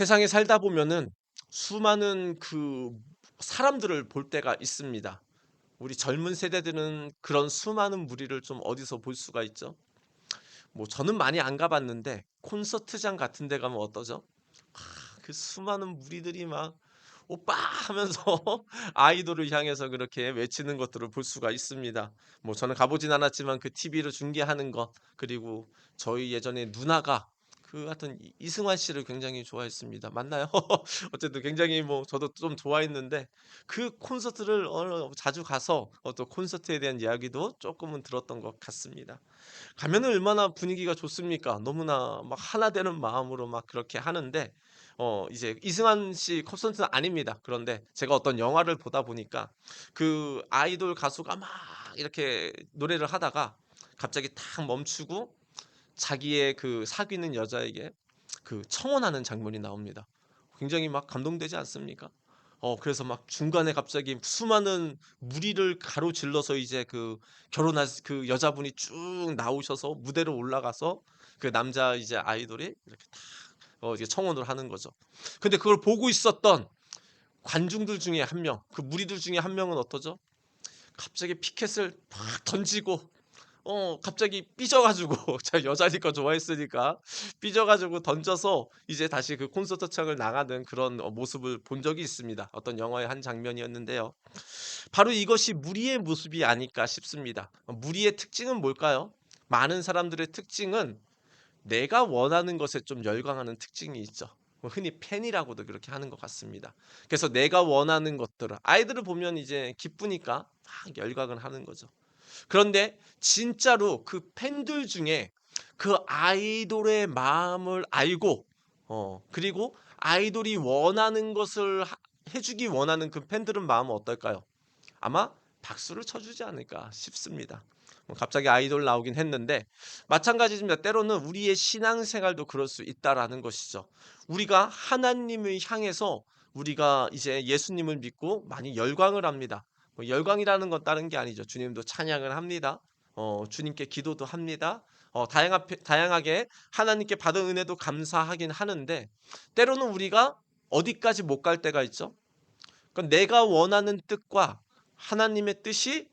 세상에 살다 보면은 수많은 그 사람들을 볼 때가 있습니다. 우리 젊은 세대들은 그런 수많은 무리를 좀 어디서 볼 수가 있죠? 뭐 저는 많이 안 가봤는데 콘서트장 같은 데 가면 어떠죠? 아, 그 수많은 무리들이 막 오빠 하면서 아이돌을 향해서 그렇게 외치는 것들을 볼 수가 있습니다. 뭐 저는 가보진 않았지만 그 TV로 중계하는 것 그리고 저희 예전에 누나가 그 하여튼 이 이승환 씨를 굉장히 좋아했습니다. 맞나요? 어쨌든 굉장히 뭐 저도 좀 좋아했는데 그 콘서트를 어 자주 가서 어또 콘서트에 대한 이야기도 쪼끔은 들었던 것 같습니다. 가면은 얼마나 분위기가 좋습니까? 너무나 막 하나 되는 마음으로 막 그렇게 하는데 어 이제 이승환 씨 콘서트는 아닙니다. 그런데 제가 어떤 영화를 보다 보니까 그 아이돌 가수가 막 이렇게 노래를 하다가 갑자기 탁 멈추고 자기의 그 사귀는 여자에게 그 청혼하는 장면이 나옵니다. 굉장히 막 감동되지 않습니까? 어 그래서 막 중간에 갑자기 수많은 무리를 가로질러서 이제 그 결혼할 그 여자분이 쭉 나오셔서 무대로 올라가서 그 남자 이제 아이돌이 이렇게 탁어 이제 청혼을 하는 거죠. 근데 그걸 보고 있었던 관중들 중에 한 명, 그 무리들 중에 한 명은 어떠죠? 갑자기 피켓을 팍 던지고 어 갑자기 삐져 가지고 제가 여자니까 좋아했으니까 삐져 가지고 던져서 이제 다시 그 콘서트장을 나가는 그런 어 모습을 본 적이 있습니다. 어떤 영화의 한 장면이었는데요. 바로 이것이 무리의 모습이 아닐까 싶습니다. 어 무리의 특징은 뭘까요? 많은 사람들의 특징은 내가 원하는 것에 좀 열광하는 특징이 있죠. 뭐 흔히 팬이라고도 그렇게 하는 것 같습니다. 그래서 내가 원하는 것들을 아이들을 보면 이제 기쁘니까 막 열광을 하는 거죠. 그런데 진짜로 그 팬들 중에 그 아이돌의 마음을 알고 어 그리고 아이돌이 원하는 것을 하 해 주기 원하는 그 팬들은 마음은 어떨까요? 아마 박수를 쳐 주지 않을까 싶습니다. 뭐 갑자기 아이돌 나오긴 했는데 마찬가지입니다. 때로는 우리의 신앙생활도 그럴 수 있다라는 것이죠. 우리가 하나님을 향해서 우리가 이제 예수님을 믿고 많이 열광을 합니다. 뭐 열광이라는 건 다른 게 아니죠. 주님도 찬양을 합니다. 어 주님께 기도도 합니다. 어 다양하 다양하게 하나님께 받은 은혜도 감사하긴 하는데 때로는 우리가 어디까지 못 갈 때가 있죠. 그러니까 내가 원하는 뜻과 하나님의 뜻이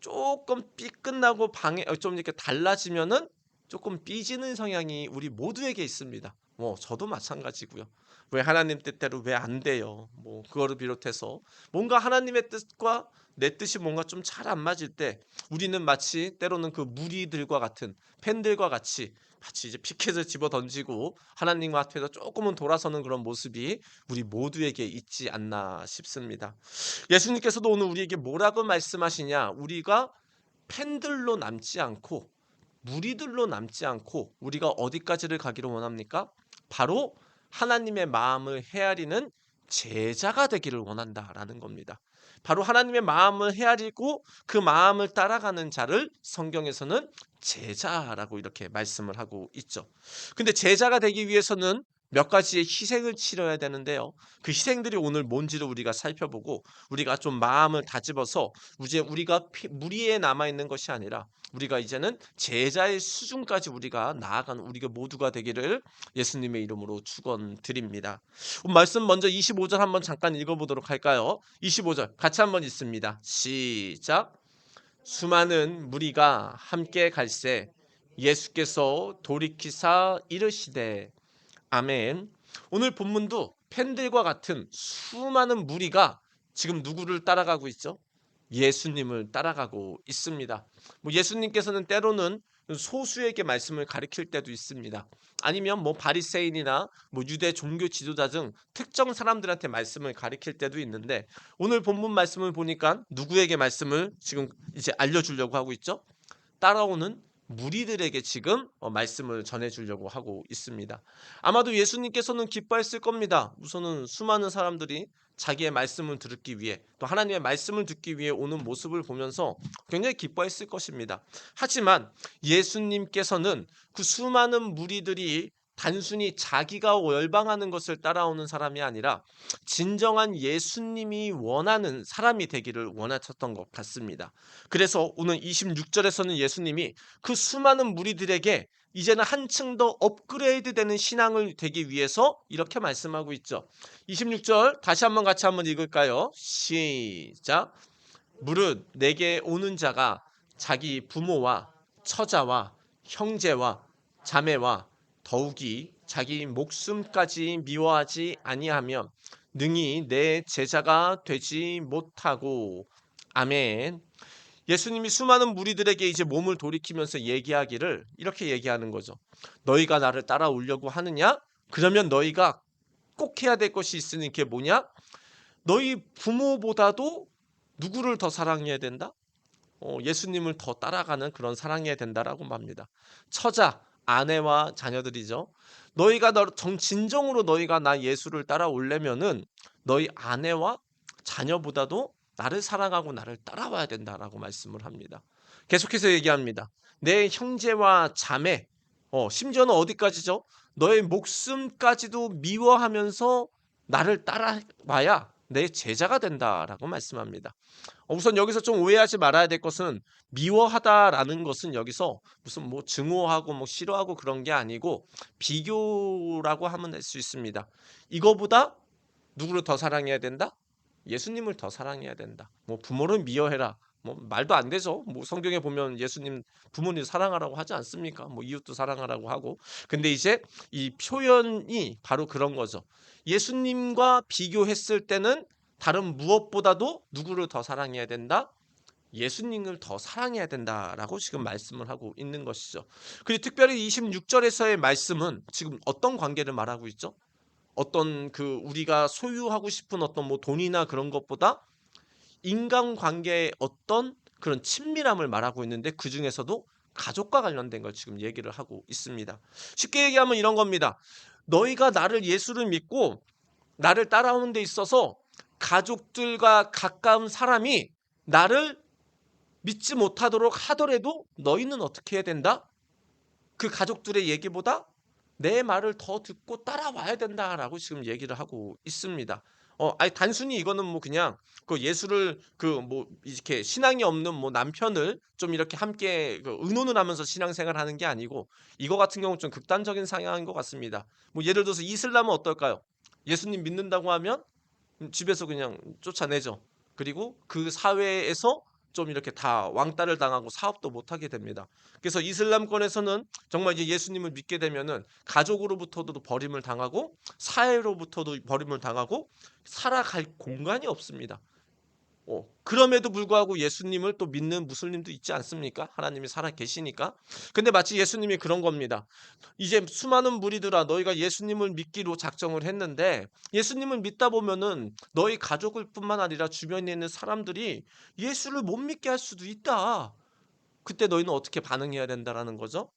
쪼끔 삐끗나고 방해 어좀 이렇게 달라지면은 쪼끔 삐지는 성향이 우리 모두에게 있습니다. 뭐 저도 마찬가지고요. 왜 하나님 뜻대로 왜 안 돼요? 뭐 그거를 비롯해서 뭔가 하나님의 뜻과 내 뜻이 뭔가 좀 잘 안 맞을 때 우리는 마치 때로는 그 무리들과 같은 팬들과 같이 마치 이제 피켓을 집어 던지고 하나님 앞에서 쪼끔은 돌아서는 그런 모습이 우리 모두에게 있지 않나 싶습니다. 예수님께서도 오늘 우리에게 뭐라고 말씀하시냐? 우리가 팬들로 남지 않고 무리들로 남지 않고 우리가 어디까지를 가기를 원합니까? 바로 하나님의 마음을 헤아리는 제자가 되기를 원한다라는 겁니다. 바로 하나님의 마음을 헤아리고 그 마음을 따라가는 자를 성경에서는 제자라고 이렇게 말씀을 하고 있죠. 근데 제자가 되기 위해서는 몇 가지의 희생을 치러야 되는데요. 그 희생들이 오늘 뭔지를 우리가 살펴보고 우리가 좀 마음을 다집어서 이제 우리가 피, 무리에 남아 있는 것이 아니라 우리가 이제는 제자의 수준까지 우리가 나아가는 우리가 모두가 되기를 예수님의 이름으로 축원드립니다. 말씀 먼저 25절 한번 잠깐 읽어보도록 할까요? 25절 같이 한번 읽습니다. 시작. 수많은 무리가 함께 갈새 예수께서 돌이키사 이르시되 아멘. 오늘 본문도 팬들과 같은 수많은 무리가 지금 누구를 따라가고 있죠? 예수님을 따라가고 있습니다. 뭐 예수님께서는 때로는 소수에게 말씀을 가르칠 때도 있습니다. 아니면 뭐 바리새인이나 뭐 유대 종교 지도자 등 특정 사람들한테 말씀을 가르칠 때도 있는데 오늘 본문 말씀을 보니까 누구에게 말씀을 지금 이제 알려 주려고 하고 있죠? 따라오는 무리들에게 지금 어, 말씀을 전해주려고 하고 있습니다. 아마도 예수님께서는 기뻐했을 겁니다. 우선은 수많은 사람들이 자기의 말씀을 듣기 위해 또 하나님의 말씀을 듣기 위해 오는 모습을 보면서 굉장히 기뻐했을 것입니다. 하지만 예수님께서는 그 수많은 무리들이 단순히 자기가 열방하는 것을 따라오는 사람이 아니라 진정한 예수님이 원하는 사람이 되기를 원하셨던 것 같습니다. 그래서 오늘 26절에서는 예수님이 그 수많은 무리들에게 이제는 한층 더 업그레이드 되는 신앙을 되기 위해서 이렇게 말씀하고 있죠. 26절 다시 한번 같이 한번 읽을까요? 시작. 무릇 내게 오는 자가 자기 부모와 처자와 형제와 자매와 더욱이 자기 목숨까지 미워하지 아니하면 능히 내 제자가 되지 못하고 아멘. 예수님이 수많은 무리들에게 이제 몸을 돌이키면서 얘기하기를 이렇게 얘기하는 거죠. 너희가 나를 따라오려고 하느냐? 그러면 너희가 꼭 해야 될 것이 있으니 그게 뭐냐? 너희 부모보다도 누구를 더 사랑해야 된다? 어, 예수님을 더 따라가는 그런 사랑해야 된다라고 말합니다. 처자, 아내와 자녀들이죠. 너희가 너, 정, 진정으로 너희가 나 예수를 따라오려면은 너희 아내와 자녀보다도 나를 사랑하고 나를 따라와야 된다라고 말씀을 합니다. 계속해서 얘기합니다. 내 형제와 자매, 어, 심지어는 어디까지죠? 너의 목숨까지도 미워하면서 나를 따라와야 내 제자가 된다라고 말씀합니다. 어, 우선 여기서 좀 오해하지 말아야 될 것은 미워하다라는 것은 여기서 무슨 뭐 증오하고 뭐 싫어하고 그런 게 아니고 비교라고 하면 될 수 있습니다. 이거보다 누구를 더 사랑해야 된다? 예수님을 더 사랑해야 된다. 뭐 부모를 미워해라. 뭐 말도 안 되죠. 뭐 성경에 보면 예수님 부모님 사랑하라고 하지 않습니까? 뭐 이웃도 사랑하라고 하고. 근데 이제 이 표현이 바로 그런 거죠. 예수님과 비교했을 때는 다른 무엇보다도 누구를 더 사랑해야 된다? 예수님을 더 사랑해야 된다라고 지금 말씀을 하고 있는 것이죠. 그리고 특별히 26절에서의 말씀은 지금 어떤 관계를 말하고 있죠? 어떤 그 우리가 소유하고 싶은 어떤 뭐 돈이나 그런 것보다 인간 관계의 어떤 그런 친밀함을 말하고 있는데 그 중에서도 가족과 관련된 걸 지금 얘기를 하고 있습니다. 쉽게 얘기하면 이런 겁니다. 너희가 나를 예수를 믿고 나를 따라오는 데 있어서 가족들과 가까운 사람이 나를 믿지 못하도록 하더라도 너희는 어떻게 해야 된다? 그 가족들의 얘기보다 내 말을 더 듣고 따라와야 된다라고 지금 얘기를 하고 있습니다. 어, 아니 단순히 이거는 뭐 그냥 그 예수를 그 뭐 이렇게 신앙이 없는 뭐 남편을 좀 이렇게 함께 그 의논을 하면서 신앙생활 하는 게 아니고 이거 같은 경우는 좀 극단적인 상향인 것 같습니다. 뭐 예를 들어서 이슬람은 어떨까요? 예수님 믿는다고 하면 집에서 그냥 쫓아내죠. 그리고 그 사회에서 좀 이렇게 다 왕따를 당하고 사업도 못 하게 됩니다. 그래서 이슬람권에서는 정말 이제 예수님을 믿게 되면은 가족으로부터도 버림을 당하고 사회로부터도 버림을 당하고 살아갈 공간이 없습니다. 어, 그럼에도 불구하고 예수님을 또 믿는 무슬림도 있지 않습니까? 하나님이 살아 계시니까. 근데 마치 예수님이 그런 겁니다. 이제 수많은 무리들아 너희가 예수님을 믿기로 작정을 했는데 예수님을 믿다 보면은 너희 가족을 뿐만 아니라 주변에 있는 사람들이 예수를 못 믿게 할 수도 있다. 그때 너희는 어떻게 반응해야 된다라는 거죠?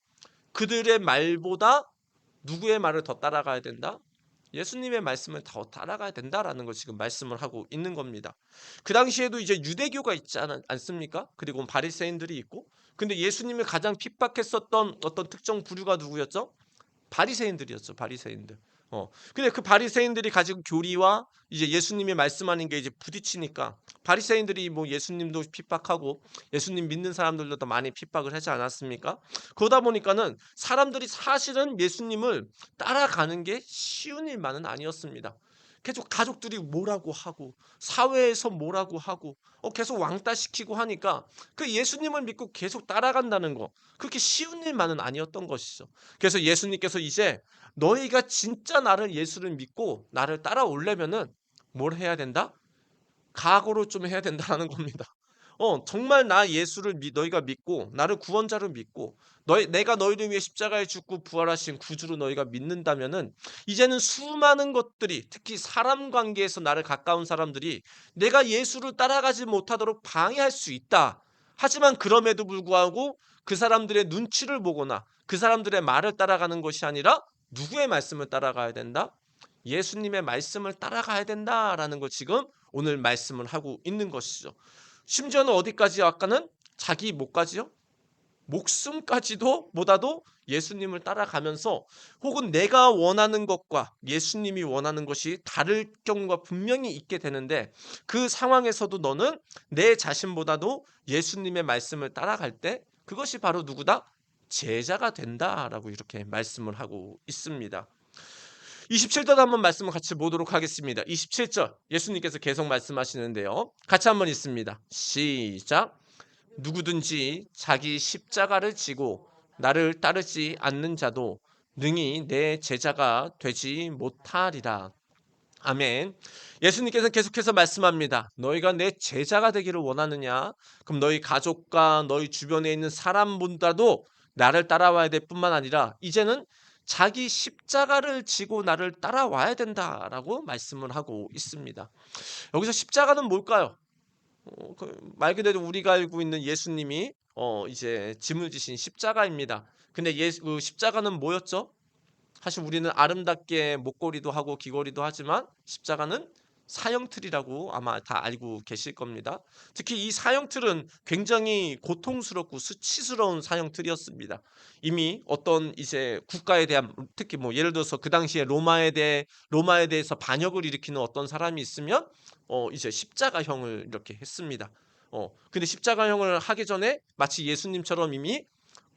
그들의 말보다 누구의 말을 더 따라가야 된다? 예수님의 말씀을 더 따라가야 된다라는 걸 지금 말씀을 하고 있는 겁니다. 그 당시에도 이제 유대교가 있지 않, 않습니까? 그리고 바리새인들이 있고 근데 예수님을 가장 핍박했었던 어떤 특정 부류가 누구였죠? 바리새인들이었죠. 바리새인들. 어. 근데 그 바리새인들이 가지고 교리와 이제 예수님이 말씀하는 게 이제 부딪히니까 바리새인들이 뭐 예수님도 핍박하고 예수님 믿는 사람들도 더 많이 핍박을 하지 않았습니까? 그러다 보니까는 사람들이 사실은 예수님을 따라가는 게 쉬운 일만은 아니었습니다. 계속 가족들이 뭐라고 하고 사회에서 뭐라고 하고 어, 계속 왕따 시키고 하니까 그 예수님을 믿고 계속 따라간다는 거 그렇게 쉬운 일만은 아니었던 것이죠. 그래서 예수님께서 이제 너희가 진짜 나를 예수를 믿고 나를 따라오려면은 뭘 해야 된다? 각오를 좀 해야 된다는 겁니다. 어, 정말 나 예수를 미, 너희가 믿고 나를 구원자로 믿고 너희 내가 너희를 위해 십자가에 죽고 부활하신 구주로 너희가 믿는다면은 이제는 수많은 것들이 특히 사람 관계에서 나를 가까운 사람들이 내가 예수를 따라가지 못하도록 방해할 수 있다. 하지만 그럼에도 불구하고 그 사람들의 눈치를 보거나 그 사람들의 말을 따라가는 것이 아니라 누구의 말씀을 따라가야 된다? 예수님의 말씀을 따라가야 된다라는 걸 지금 오늘 말씀을 하고 있는 것이죠. 심지어는 어디까지 아까는 자기 목까지요? 목숨까지도 보다도 예수님을 따라가면서 혹은 내가 원하는 것과 예수님이 원하는 것이 다를 경우가 분명히 있게 되는데 그 상황에서도 너는 내 자신보다도 예수님의 말씀을 따라갈 때 그것이 바로 누구다? 제자가 된다라고 이렇게 말씀을 하고 있습니다. 27절 한번 말씀을 같이 보도록 하겠습니다. 27절 예수님께서 계속 말씀하시는데요. 같이 한번 있습니다. 시작. 누구든지 자기 십자가를 지고 나를 따르지 않는 자도 능히 내 제자가 되지 못하리라. 아멘. 예수님께서 계속해서 말씀합니다. 너희가 내 제자가 되기를 원하느냐? 그럼 너희 가족과 너희 주변에 있는 사람보다도 나를 따라와야 될 뿐만 아니라 이제는 자기 십자가를 지고 나를 따라와야 된다라고 말씀을 하고 있습니다. 여기서 십자가는 뭘까요? 어, 그, 말 그대로 우리가 알고 있는 예수님이 어, 이제 짐을 지신 십자가입니다. 근데 예, 그 십자가는 뭐였죠? 사실 우리는 아름답게 목걸이도 하고 귀걸이도 하지만 십자가는 사형틀이라고 아마 다 알고 계실 겁니다. 특히 이 사형틀은 굉장히 고통스럽고 수치스러운 사형틀이었습니다. 이미 어떤 이제 국가에 대한 특히 뭐 예를 들어서 그 당시에 로마에 대해 로마에 대해서 반역을 일으키는 어떤 사람이 있으면 어 이제 십자가형을 이렇게 했습니다. 어 근데 십자가형을 하기 전에 마치 예수님처럼 이미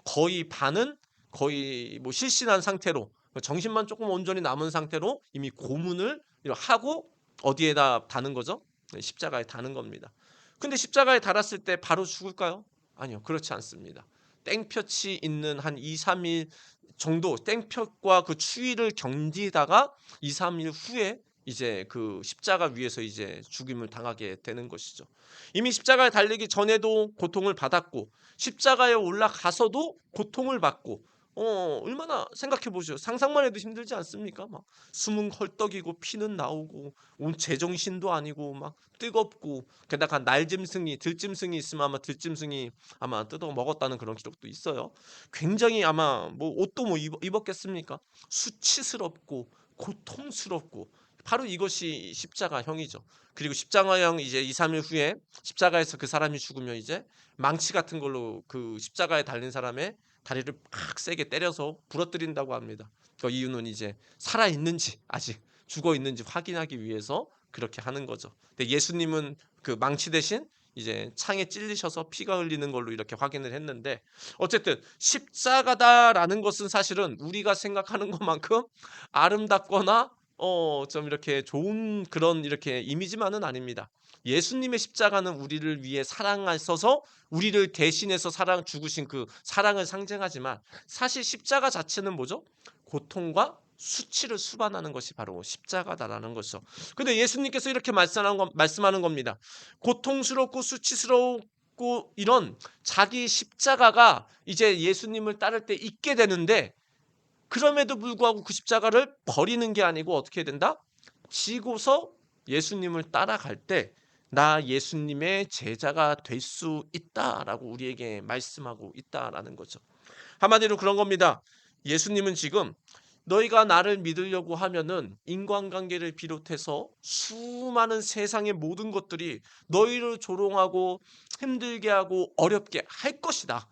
거의 반은 거의 뭐 실신한 상태로 정신만 조금 온전히 남은 상태로 이미 고문을 하고 어디에다 다는 거죠? 네, 십자가에 다는 겁니다. 근데 십자가에 달았을 때 바로 죽을까요? 아니요. 그렇지 않습니다. 땡볕이 있는 한 2, 3일 정도 땡볕과 그 추위를 견디다가 2, 3일 후에 이제 그 십자가 위에서 이제 죽임을 당하게 되는 것이죠. 이미 십자가에 달리기 전에도 고통을 받았고 십자가에 올라가서도 고통을 받고 어 얼마나 생각해 보세요. 상상만 해도 힘들지 않습니까? 막 숨은 헐떡이고 피는 나오고 온 제정신도 아니고 막 뜨겁고 게다가 날짐승이 들짐승이 있으면 아마 들짐승이 아마 뜯어 먹었다는 그런 기록도 있어요. 굉장히 아마 뭐 옷도 뭐 입, 입었겠습니까? 수치스럽고 고통스럽고 바로 이것이 십자가형이죠. 그리고 십자가형 이제 2, 3일 후에 십자가에서 그 사람이 죽으면 이제 망치 같은 걸로 그 십자가에 달린 사람의 다리를 팍 세게 때려서 부러뜨린다고 합니다. 그 이유는 이제 살아 있는지 아직 죽어 있는지 확인하기 위해서 그렇게 하는 거죠. 근데 예수님은 그 망치 대신 이제 창에 찔리셔서 피가 흘리는 걸로 이렇게 확인을 했는데 어쨌든 십자가다라는 것은 사실은 우리가 생각하는 것만큼 아름답거나 어 좀 이렇게 좋은 그런 이렇게 이미지만은 아닙니다. 예수님의 십자가는 우리를 위해 사랑하셔서 우리를 대신해서 사랑 죽으신 그 사랑을 상징하지만 사실 십자가 자체는 뭐죠? 고통과 수치를 수반하는 것이 바로 십자가다라는 것이죠. 근데 예수님께서 이렇게 말씀하는, 겁니다. 고통스럽고 수치스럽고 이런 자기 십자가가 이제 예수님을 따를 때 있게 되는데 그럼에도 불구하고 그 십자가를 버리는 게 아니고 어떻게 된다? 지고서 예수님을 따라갈 때 나 예수님의 제자가 될 수 있다라고 우리에게 말씀하고 있다라는 거죠. 한마디로 그런 겁니다. 예수님은 지금 너희가 나를 믿으려고 하면은 인간관계를 비롯해서 수많은 세상의 모든 것들이 너희를 조롱하고 힘들게 하고 어렵게 할 것이다.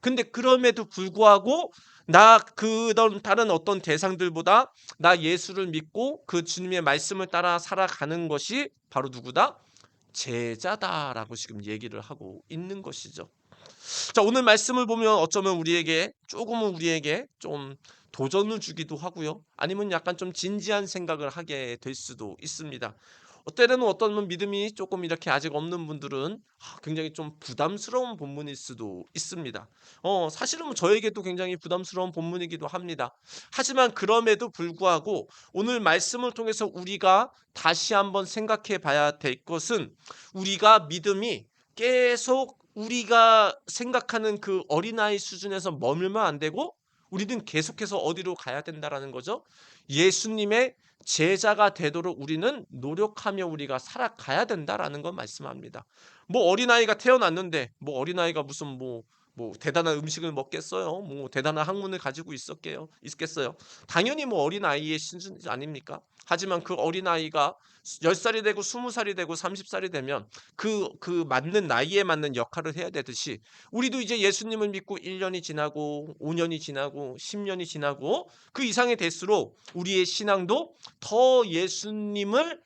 근데 그럼에도 불구하고 나 그런 다른 어떤 대상들보다 나 예수를 믿고 그 주님의 말씀을 따라 살아가는 것이 바로 누구다? 제자다라고 지금 얘기를 하고 있는 것이죠. 자, 오늘 말씀을 보면 어쩌면 우리에게 조금은 우리에게 좀 도전을 주기도 하고요. 아니면 약간 좀 진지한 생각을 하게 될 수도 있습니다. 때로는 어떤 믿음이 조금 이렇게 아직 없는 분들은 아, 굉장히 좀 부담스러운 본문일 수도 있습니다. 어, 사실은 뭐 저에게도 굉장히 부담스러운 본문이기도 합니다. 하지만 그럼에도 불구하고 오늘 말씀을 통해서 우리가 다시 한번 생각해 봐야 될 것은 우리가 믿음이 계속 우리가 생각하는 그 어린아이 수준에서 머물면 안 되고 우리는 계속해서 어디로 가야 된다라는 거죠. 예수님의 제자가 되도록 우리는 노력하며 우리가 살아가야 된다라는 걸 말씀합니다. 뭐 어린아이가 태어났는데 뭐 어린아이가 무슨 뭐 뭐 대단한 음식을 먹겠어요? 뭐 대단한 학문을 가지고 있었게요? 있겠어요? 당연히 뭐 어린 아이의 수준 아닙니까? 하지만 그 어린 아이가 10살이 되고 20살이 되고 30살이 되면 그그 맞는 나이에 맞는 역할을 해야 되듯이 우리도 이제 예수님을 믿고 1년이 지나고 5년이 지나고 10년이 지나고 그 이상이 될수록 우리의 신앙도 더 예수님을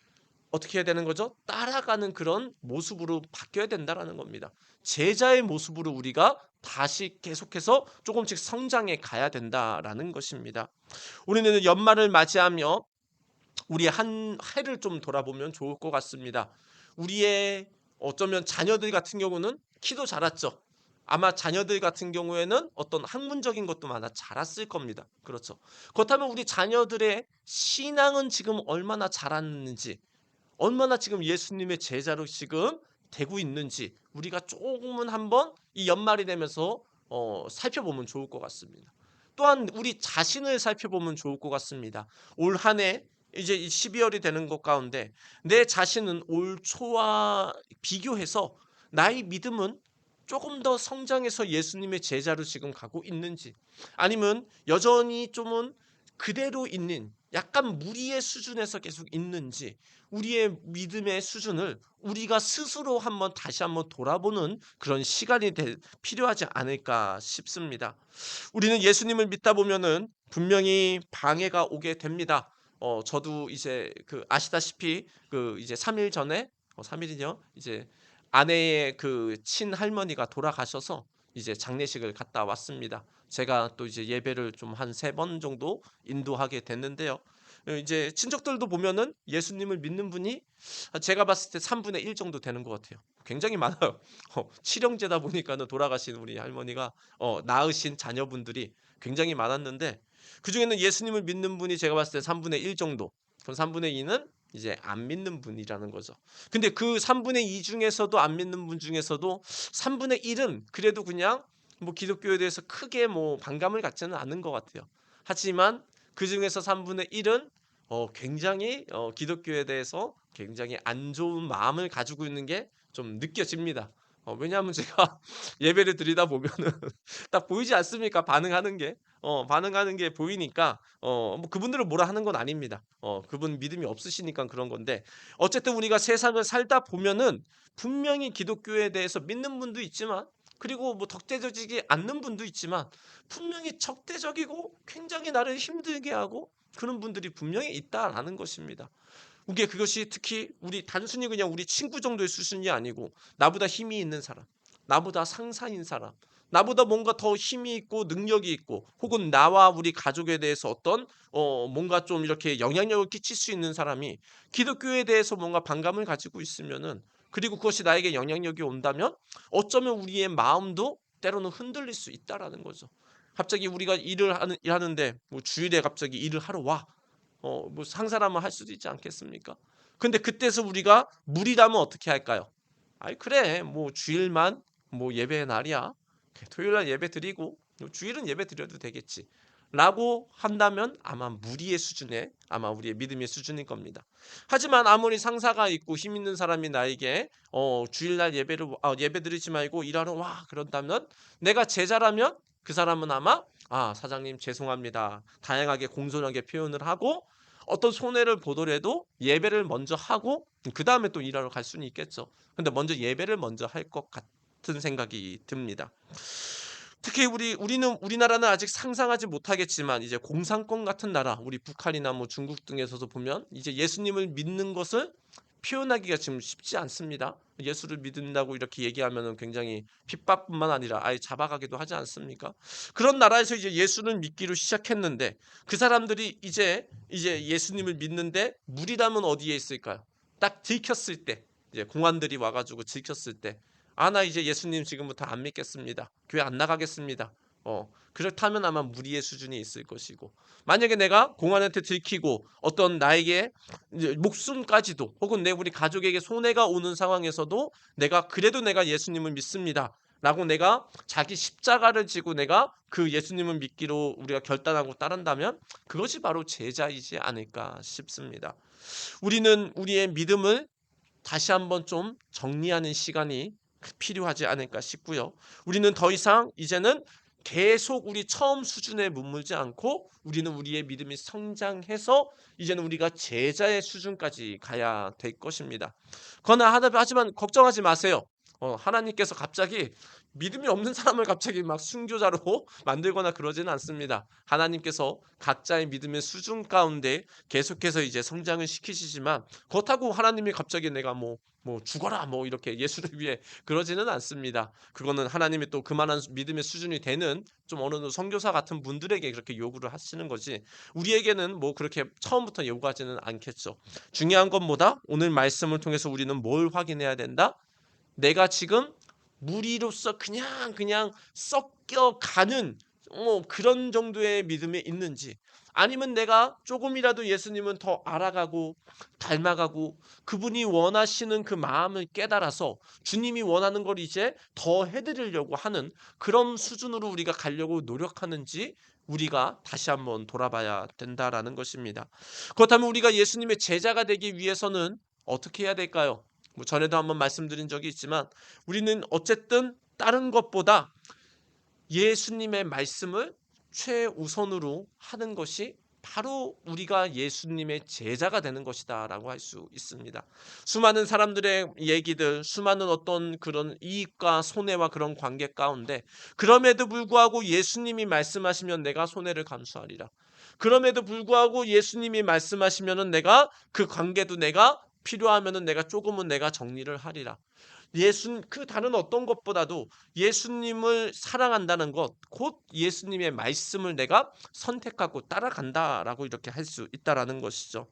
어떻게 해야 되는 거죠? 따라가는 그런 모습으로 바뀌어야 된다라는 겁니다. 제자의 모습으로 우리가 다시 계속해서 조금씩 성장해 가야 된다라는 것입니다. 우리는 연말을 맞이하며 우리 한 해를 좀 돌아보면 좋을 것 같습니다. 우리의 어쩌면 자녀들 같은 경우는 키도 자랐죠. 아마 자녀들 같은 경우에는 어떤 학문적인 것도 많아 자랐을 겁니다. 그렇죠. 그렇다면 우리 자녀들의 신앙은 지금 얼마나 자랐는지, 얼마나 지금 예수님의 제자로 지금 되고 있는지 우리가 조금은 한번 이 연말이 되면서 어, 살펴보면 좋을 것 같습니다. 또한 우리 자신을 살펴보면 좋을 것 같습니다. 올 한 해 이제 12월이 되는 것 가운데 내 자신은 올 초와 비교해서 나의 믿음은 조금 더 성장해서 예수님의 제자로 지금 가고 있는지 아니면 여전히 좀은 그대로 있는 약간 무리의 수준에서 계속 있는지 우리의 믿음의 수준을 우리가 스스로 한번 다시 한번 돌아보는 그런 시간이 될- 필요하지 않을까 싶습니다. 우리는 예수님을 믿다 보면은 분명히 방해가 오게 됩니다. 어, 저도 이제 그 아시다시피 그 이제 3일 전에 어, 3일이요. 이제 아내의 그 친할머니가 돌아가셔서 이제 장례식을 갔다 왔습니다. 제가 또 이제 예배를 좀 한 세 번 정도 인도하게 됐는데요. 어, 이제 친척들도 보면은 예수님을 믿는 분이 제가 봤을 때 3분의 1 정도 되는 것 같아요. 굉장히 많아요. 어, 칠형제다 보니까는 돌아가신 우리 할머니가 어, 낳으신 자녀분들이 굉장히 많았는데 그 중에는 예수님을 믿는 분이 제가 봤을 때 3분의 1 정도. 그럼 3분의 2는 이제 안 믿는 분이라는 거죠. 근데 그 3분의 2 중에서도 안 믿는 분 중에서도 3분의 1은 그래도 그냥 뭐 기독교에 대해서 크게 뭐 반감을 갖지는 않은 것 같아요. 하지만 그 중에서 3분의 1은 어, 굉장히 어, 기독교에 대해서 굉장히 안 좋은 마음을 가지고 있는 게 좀 느껴집니다. 어, 왜냐하면 제가 예배를 드리다 보면은 딱 보이지 않습니까? 반응하는 게. 어, 반응하는 게 보이니까 어, 뭐 그분들을 뭐라 하는 건 아닙니다. 어, 그분 믿음이 없으시니까 그런 건데 어쨌든 우리가 세상을 살다 보면은 분명히 기독교에 대해서 믿는 분도 있지만 그리고 뭐 적대적이지 않는 분도 있지만 분명히 적대적이고 굉장히 나를 힘들게 하고 그런 분들이 분명히 있다라는 것입니다. 우리게 그것이 특히 우리 단순히 그냥 우리 친구 정도의 수준이 아니고 나보다 힘이 있는 사람, 나보다 상사인 사람, 나보다 뭔가 더 힘이 있고 능력이 있고 혹은 나와 우리 가족에 대해서 어떤 어 뭔가 좀 이렇게 영향력을 끼칠 수 있는 사람이 기독교에 대해서 뭔가 반감을 가지고 있으면은 그리고 그것이 나에게 영향력이 온다면 어쩌면 우리의 마음도 때로는 흔들릴 수 있다라는 거죠. 갑자기 우리가 일을 하는 일하는데 뭐 주일에 갑자기 일을 하러 와. 어, 뭐 상사라면 할 수도 있지 않겠습니까? 근데 그때서 우리가 무리라면 어떻게 할까요? 아이 그래 뭐 주일만 뭐 예배의 날이야 토요일 날 예배 드리고 뭐 주일은 예배 드려도 되겠지 라고 한다면 아마 무리의 수준에 아마 우리의 믿음의 수준일 겁니다. 하지만 아무리 상사가 있고 힘 있는 사람이 나에게 어, 주일날 예배를 아, 예배 드리지 말고 일하러 와 그런다면 내가 제자라면 그 사람은 아마 아 사장님 죄송합니다 다양하게 공손하게 표현을 하고 어떤 손해를 보더라도 예배를 먼저 하고 그 다음에 또 일하러 갈 수는 있겠죠. 근데 먼저 예배를 먼저 할 것 같은 생각이 듭니다. 특히 우리 우리는 우리나라는 아직 상상하지 못하겠지만 이제 공산권 같은 나라, 우리 북한이나 뭐 중국 등에서도 보면 이제 예수님을 믿는 것을 표현하기가 지금 쉽지 않습니다. 예수를 믿는다고 이렇게 얘기하면은 굉장히 핍박뿐만 아니라 아예 잡아가기도 하지 않습니까? 그런 나라에서 이제 예수를 믿기로 시작했는데 그 사람들이 이제 이제 예수님을 믿는데 무리라면 어디에 있을까요? 딱 들켰을 때 이제 공안들이 와가지고 들켰을 때 아 나 이제 예수님 지금부터 안 믿겠습니다. 교회 안 나가겠습니다. 어 그렇다면 아마 무리의 수준이 있을 것이고 만약에 내가 공안한테 들키고 어떤 나에게 목숨까지도 혹은 내 우리 가족에게 손해가 오는 상황에서도 내가 그래도 내가 예수님을 믿습니다. 라고 내가 자기 십자가를 지고 내가 그 예수님을 믿기로 우리가 결단하고 따른다면 그것이 바로 제자이지 않을까 싶습니다. 우리는 우리의 믿음을 다시 한번 좀 정리하는 시간이 필요하지 않을까 싶고요. 우리는 더 이상 이제는 계속 우리 처음 수준에 머물지 않고 우리는 우리의 믿음이 성장해서 이제는 우리가 제자의 수준까지 가야 될 것입니다. 그러나 하지만 걱정하지 마세요. 어, 하나님께서 갑자기 믿음이 없는 사람을 갑자기 막 순교자로 만들거나 그러지는 않습니다. 하나님께서 각자의 믿음의 수준 가운데 계속해서 이제 성장을 시키시지만 그렇다고 하나님이 갑자기 내가 뭐 뭐 죽어라 뭐 이렇게 예수를 위해 그러지는 않습니다. 그거는 하나님이 또 그만한 믿음의 수준이 되는 좀 어느 정도 선교사 같은 분들에게 그렇게 요구를 하시는 거지 우리에게는 뭐 그렇게 처음부터 요구하지는 않겠죠. 중요한 건 뭐다? 오늘 말씀을 통해서 우리는 뭘 확인해야 된다? 내가 지금 무리로서 그냥 그냥 섞여가는 뭐 그런 정도의 믿음이 있는지 아니면 내가 조금이라도 예수님은 더 알아가고 닮아가고 그분이 원하시는 그 마음을 깨달아서 주님이 원하는 걸 이제 더 해드리려고 하는 그런 수준으로 우리가 가려고 노력하는지 우리가 다시 한번 돌아봐야 된다라는 것입니다. 그렇다면 우리가 예수님의 제자가 되기 위해서는 어떻게 해야 될까요? 뭐 전에도 한번 말씀드린 적이 있지만 우리는 어쨌든 다른 것보다 예수님의 말씀을 최우선으로 하는 것이 바로 우리가 예수님의 제자가 되는 것이다 라고 할 수 있습니다. 수많은 사람들의 얘기들, 수많은 어떤 그런 이익과 손해와 그런 관계 가운데 그럼에도 불구하고 예수님이 말씀하시면 내가 손해를 감수하리라. 그럼에도 불구하고 예수님이 말씀하시면은 내가 그 관계도 내가 필요하면은 내가 조금은 내가 정리를 하리라. 예수 그 다른 어떤 것보다도 예수님을 사랑한다는 것, 곧 예수님의 말씀을 내가 선택하고 따라간다라고 이렇게 할 수 있다라는 것이죠.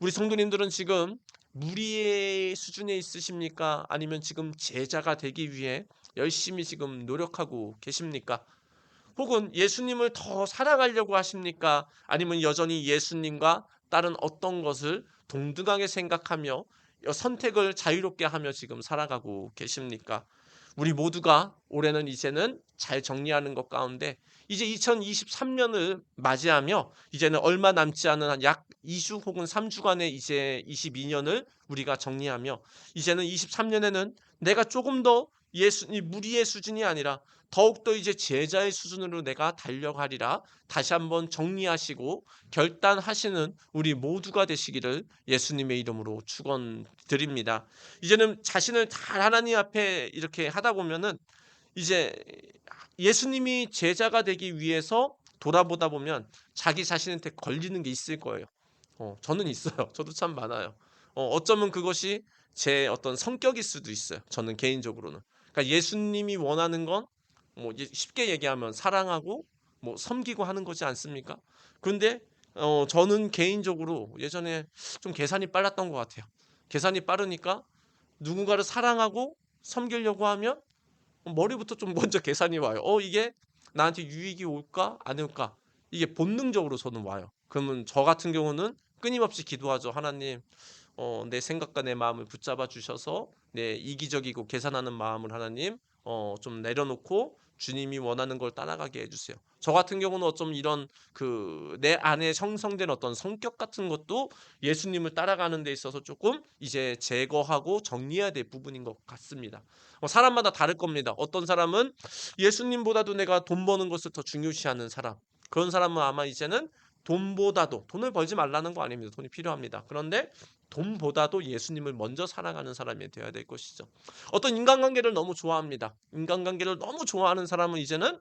우리 성도님들은 지금 무리의 수준에 있으십니까? 아니면 지금 제자가 되기 위해 열심히 지금 노력하고 계십니까? 혹은 예수님을 더 사랑하려고 하십니까? 아니면 여전히 예수님과 다른 어떤 것을 동등하게 생각하며 선택을 자유롭게 하며 지금 살아가고 계십니까? 우리 모두가 올해는 이제는 잘 정리하는 것 가운데 이제 2023년을 맞이하며 이제는 얼마 남지 않은 한 약 2주 혹은 3주간의 이제 22년을 우리가 정리하며 이제는 23년에는 내가 조금 더 예수 이 무리의 수준이 아니라 더욱더 이제 제자의 수준으로 내가 달려가리라 다시 한번 정리하시고 결단하시는 우리 모두가 되시기를 예수님의 이름으로 축원드립니다. 이제는 자신을 잘 하나님 앞에 이렇게 하다 보면은 이제 예수님이 제자가 되기 위해서 돌아보다 보면 자기 자신한테 걸리는 게 있을 거예요. 어, 저는 있어요. 저도 참 많아요. 어, 어쩌면 그것이 제 어떤 성격일 수도 있어요. 저는 개인적으로는. 그러니까 예수님이 원하는 건 뭐 쉽게 얘기하면 사랑하고 뭐 섬기고 하는 거지 않습니까? 그런데 어, 저는 개인적으로 예전에 좀 계산이 빨랐던 것 같아요. 계산이 빠르니까 누군가를 사랑하고 섬기려고 하면 머리부터 좀 먼저 계산이 와요. 어, 이게 나한테 유익이 올까? 안 올까? 이게 본능적으로 저는 와요. 그러면 저 같은 경우는 끊임없이 기도하죠. 하나님, 어, 내 생각과 내 마음을 붙잡아 주셔서 내 이기적이고 계산하는 마음을 하나님 어, 좀 내려놓고 주님이 원하는 걸 따라가게 해주세요. 저 같은 경우는 어쩜 이런 그 내 안에 형성된 어떤 성격 같은 것도 예수님을 따라가는 데 있어서 조금 이제 제거하고 정리해야 될 부분인 것 같습니다. 어, 사람마다 다를 겁니다. 어떤 사람은 예수님보다도 내가 돈 버는 것을 더 중요시하는 사람. 그런 사람은 아마 이제는 돈보다도 돈을 벌지 말라는 거 아닙니다. 돈이 필요합니다. 그런데 돈보다도 예수님을 먼저 사랑하는 사람이 되어야 될 것이죠. 어떤 인간관계를 너무 좋아합니다. 인간관계를 너무 좋아하는 사람은 이제는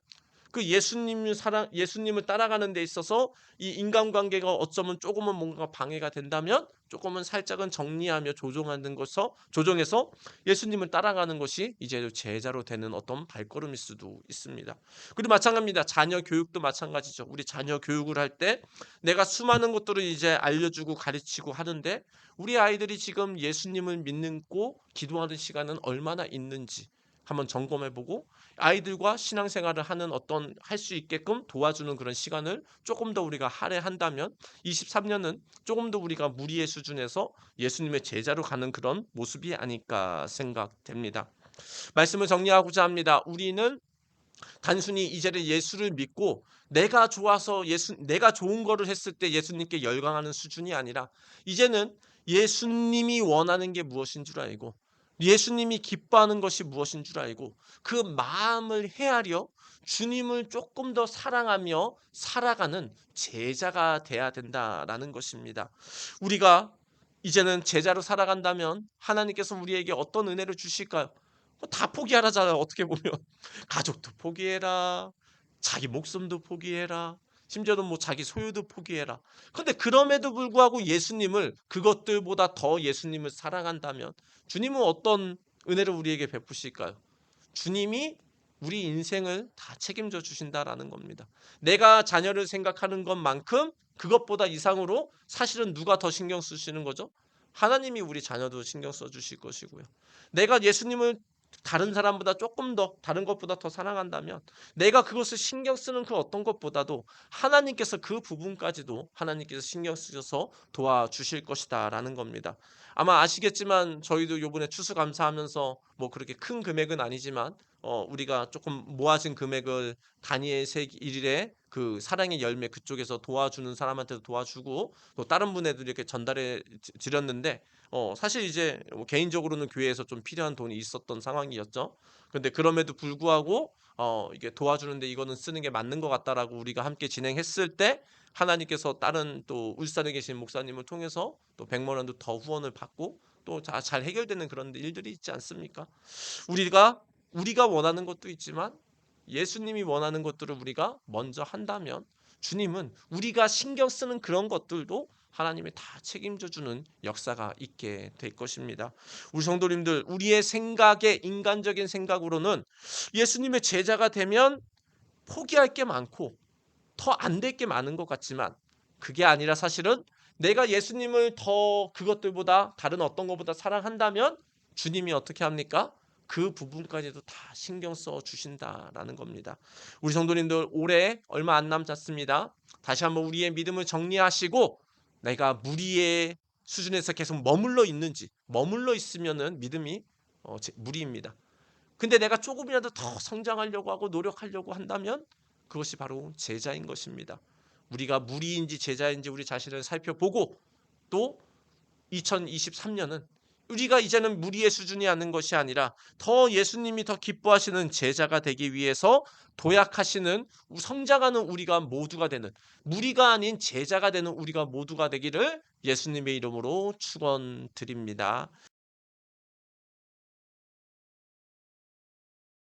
그 예수님을 사랑 예수님을 따라가는 데 있어서 이 인간관계가 어쩌면 조금은 뭔가 방해가 된다면 조금은 살짝은 정리하며 조정하는 것서 조정해서 예수님을 따라가는 것이 이제 제자로 되는 어떤 발걸음일 수도 있습니다. 그리고 마찬가지입니다. 자녀 교육도 마찬가지죠. 우리 자녀 교육을 할 때 내가 수많은 것들을 이제 알려주고 가르치고 하는데 우리 아이들이 지금 예수님을 믿고 기도하는 시간은 얼마나 있는지 한번 점검해보고 아이들과 신앙생활을 하는 어떤 할 수 있게끔 도와주는 그런 시간을 조금 더 우리가 할애한다면 23년은 조금 더 우리가 무리의 수준에서 예수님의 제자로 가는 그런 모습이 아닐까 생각됩니다. 말씀을 정리하고자 합니다. 우리는 단순히 이제는 예수를 믿고 내가 좋아서 예수 내가 좋은 거를 했을 때 예수님께 열광하는 수준이 아니라 이제는 예수님이 원하는 게 무엇인 줄 알고 예수님이 기뻐하는 것이 무엇인 줄 알고 그 마음을 헤아려 주님을 조금 더 사랑하며 살아가는 제자가 돼야 된다라는 것입니다. 우리가 이제는 제자로 살아간다면 하나님께서 우리에게 어떤 은혜를 주실까요? 뭐다 포기하라잖아요. 어떻게 보면 가족도 포기해라, 자기 목숨도 포기해라, 심지어는 뭐 자기 소유도 포기해라. 근데 그럼에도 불구하고 예수님을 그것들보다 더 예수님을 사랑한다면 주님은 어떤 은혜를 우리에게 베푸실까요? 주님이 우리 인생을 다 책임져 주신다라는 겁니다. 내가 자녀를 생각하는 것만큼 그것보다 이상으로 사실은 누가 더 신경 쓰시는 거죠? 하나님이 우리 자녀도 신경 써 주실 것이고요. 내가 예수님을 다른 사람보다 조금 더 다른 것보다 더 사랑한다면 내가 그것을 신경 쓰는 그 어떤 것보다도 하나님께서 그 부분까지도 하나님께서 신경 쓰셔서 도와주실 것이다라는 겁니다. 아마 아시겠지만 저희도 요번에 추수감사하면서 뭐 그렇게 큰 금액은 아니지만 어 우리가 조금 모아진 금액을 다니엘 세 일일에 그 사랑의 열매 그쪽에서 도와주는 사람한테도 도와주고 또 다른 분에도 이렇게 전달해 드- 드렸는데 어 사실 이제 뭐 개인적으로는 교회에서 좀 필요한 돈이 있었던 상황이었죠. 근데 그럼에도 불구하고 어 이게 도와주는데 이거는 쓰는 게 맞는 것 같다라고 우리가 함께 진행했을 때 하나님께서 다른 또 울산에 계신 목사님을 통해서 또 100만 원도 더 후원을 받고 또 잘 해결되는 그런 일들이 있지 않습니까? 우리가 우리가 원하는 것도 있지만 예수님이 원하는 것들을 우리가 먼저 한다면 주님은 우리가 신경 쓰는 그런 것들도 하나님이 다 책임져 주는 역사가 있게 될 것입니다. 우리 성도님들 우리의 생각에 인간적인 생각으로는 예수님의 제자가 되면 포기할 게 많고 더 안 될 게 많은 것 같지만 그게 아니라 사실은 내가 예수님을 더 그것들보다 다른 어떤 것보다 사랑한다면 주님이 어떻게 합니까? 그 부분까지도 다 신경 써 주신다라는 겁니다. 우리 성도님들 올해 얼마 안 남았습니다. 다시 한번 우리의 믿음을 정리하시고 내가 무리의 수준에서 계속 머물러 있는지 머물러 있으면은 믿음이 어, 제- 무리입니다. 근데 내가 조금이라도 더 성장하려고 하고 노력하려고 한다면 그것이 바로 제자인 것입니다. 우리가 무리인지 제자인지 우리 자신을 살펴보고 또 2023년은 우리가 이제는 무리의 수준이 아닌 것이 아니라 더 예수님이 더 기뻐하시는 제자가 되기 위해서 도약하시는 성장하는 우리가 모두가 되는 무리가 아닌 제자가 되는 우리가 모두가 되기를 예수님의 이름으로 축원드립니다.